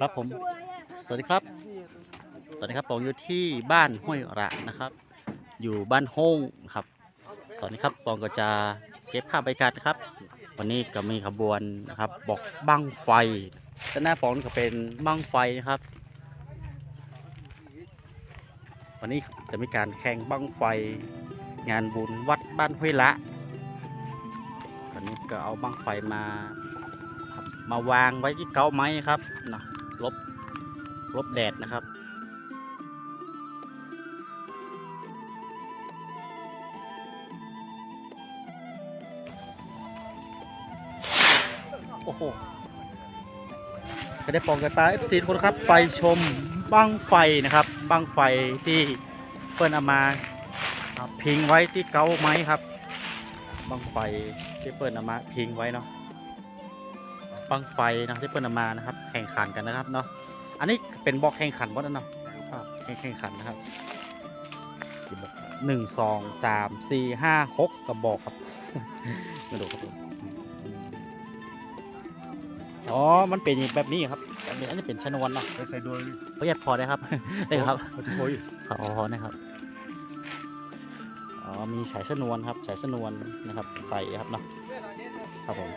ครับผม สวัสดีครับ ตอนนี้ครับผมอยู่ที่บ้านห้วยระนะครับ อยู่บ้านโฮงครับ ตอนนี้ครับปองก็จะเก็บภาพบรรยากาศนะครับ วันนี้ก็มีขบวนนะครับ บอกบั้งไฟด้านหน้าปองก็เป็นบั้งไฟนะครับ วันนี้จะมีการแข่งบั้งไฟงานบุญวัดบ้านห้วยละวันนี้ก็เอาบั้งไฟมา มาวางไว้ที่เกาไม้ครับนะลบลบแดดนะครับโอ้โหก็ได้ปองกระตาเอฟซีทุกคนครับ ไปชมบั้งไฟนะครับบั้งไฟที่เปิ้นเอามาพิงไว้ที่เกาไม้ครับบั้งไฟที่เปิ้นเอามาพิงไว้เนาะ บังไฟนะครับที่เปิ้นเอามานะครับ แข่งขันกันนะครับเนาะอันนี้เป็นบอกแข่งขันว่านั่นเนาะครับแข่งแข่งขันนะครับกี่บอกหนึ่งสองสามสี่ห้าหกกระบอกครับมาดูครับผมอ๋อ มันเป็นแบบนี้ครับแบบนี้อันนี้เป็นชนวนเนาะใส่ด้วยประหยัดพอได้ครับ ได้ครับโอ้ยอ๋อนะครับอ๋อมีสายชนวนครับสายชนวนนะครับ ใส่ครับเนาะครับผม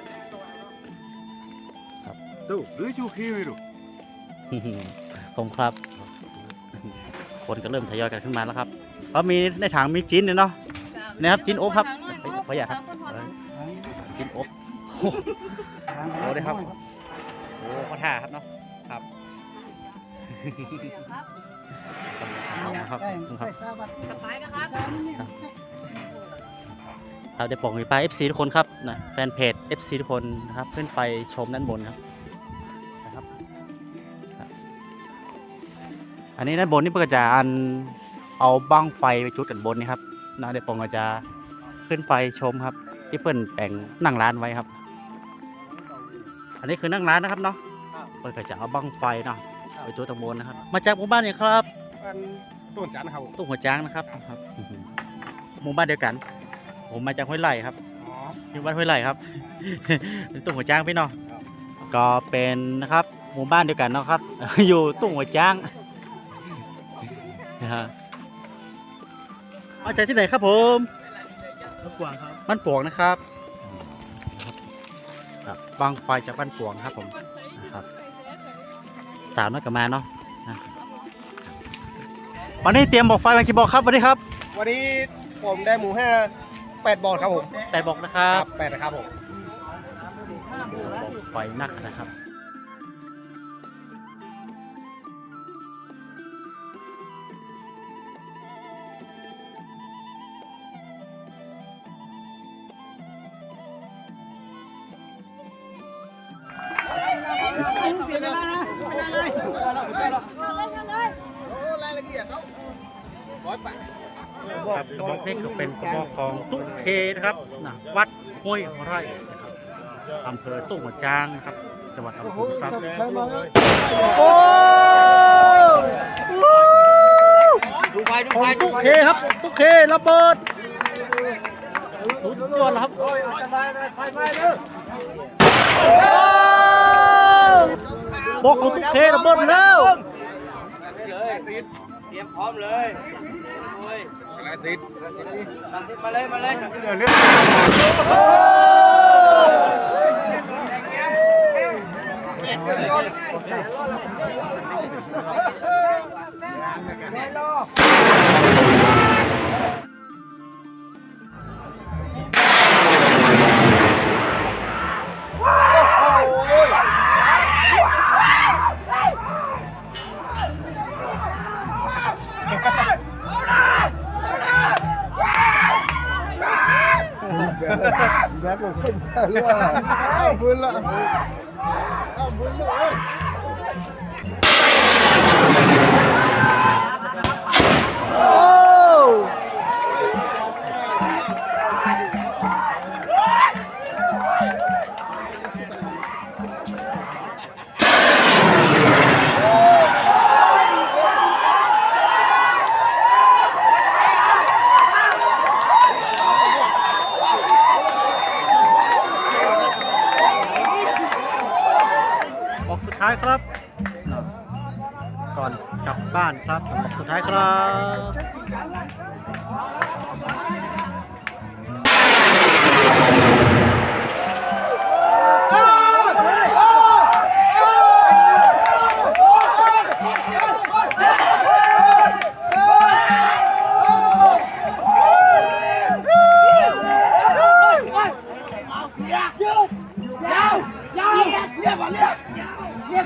ดูหรือชูคิวดูผมครับ คนก็เริ่มทยอยกันขึ้นมาแล้วครับเพราะมีในถังมีจิ้นเนี่ยเนาะ นะครับจิ้นโอ๊คครับขออยากครับ จิ้นอบโอ้โหโอ้ได้ครับ โอ้ข้อท่าครับเนาะ ครับเอาละครับครับสบายนะครับครับเดี๋ยวผมมีป้าย FC ทุกคนครับนะแฟนเพจ FC ทุกคนนะครับ ขึ้นไปชมด้านบนครับนะครับ อันนี้ด้านบนนี่เพื่อจะอันเอาบ้างไฟไปจุดกันบนนี่ครับนะเดี๋ยวผมก็จะขึ้นไปชมครับ ที่เพื่อนแบ่งนั่งร้านไว้ครับ อันนี้คือนั่งร้านนะครับเนาะเพื่อนก็จะเอาบ้างไฟเนาะไปจุดตรงบนนะครับ มาจากหมู่บ้านเนี่ยครับอันต้นจันทร์ครับผมตุ้งหัวจ้างนะครับครับหมู่บ้านเดียวกัน ผมมาจากห้วยไร่ครับอ๋ออยู่บ้านห้วยไร่ครับตุ้งหัวจ้างพี่เนาะก็เป็นนะครับหมู่บ้านเดียวกันเนาะครับ อยู่ตุ้งหัวจ้าง นะฮะมาจากที่ไหนครับผมทุกวางครับบ้านปวงนะครับครับบางไฟจากบ้านปวงครับผมนะครับสาวน้อยกับมาเนาะนะวันนี้เตรียมบอกไฟมากี่บอกครับวันนี้ครับ วันนี้ผมได้หมูแห้แปดบอลครับผมแต่บอกนะครับแปดนะครับผมไฟนักนะครับ รายละเอียดเขาร้อยแปดครับกระบอกนี้ก็เป็นกระบอกของตุ้งเคนะครับนะวัดห้วยไร่นะครับอำเภอตุ้งหัวจางนะครับ จังหวัดลำพูนครับโอ้ดูไฟดูไฟตุ๊กเคครับตุ๊กเคระเบิดสุดยอดครับบอกของตุ้ งเคระเบิดแล้วเตรียมพร้อมเลยโอ้ยอะไรสิมาเลยมาเลยเดี๋ยวเรื่องแบกผมขึ้นเรือ เอา ท้ายครับ ก่อนกลับบ้านครับสำหรับสุดท้ายครับ Thank you.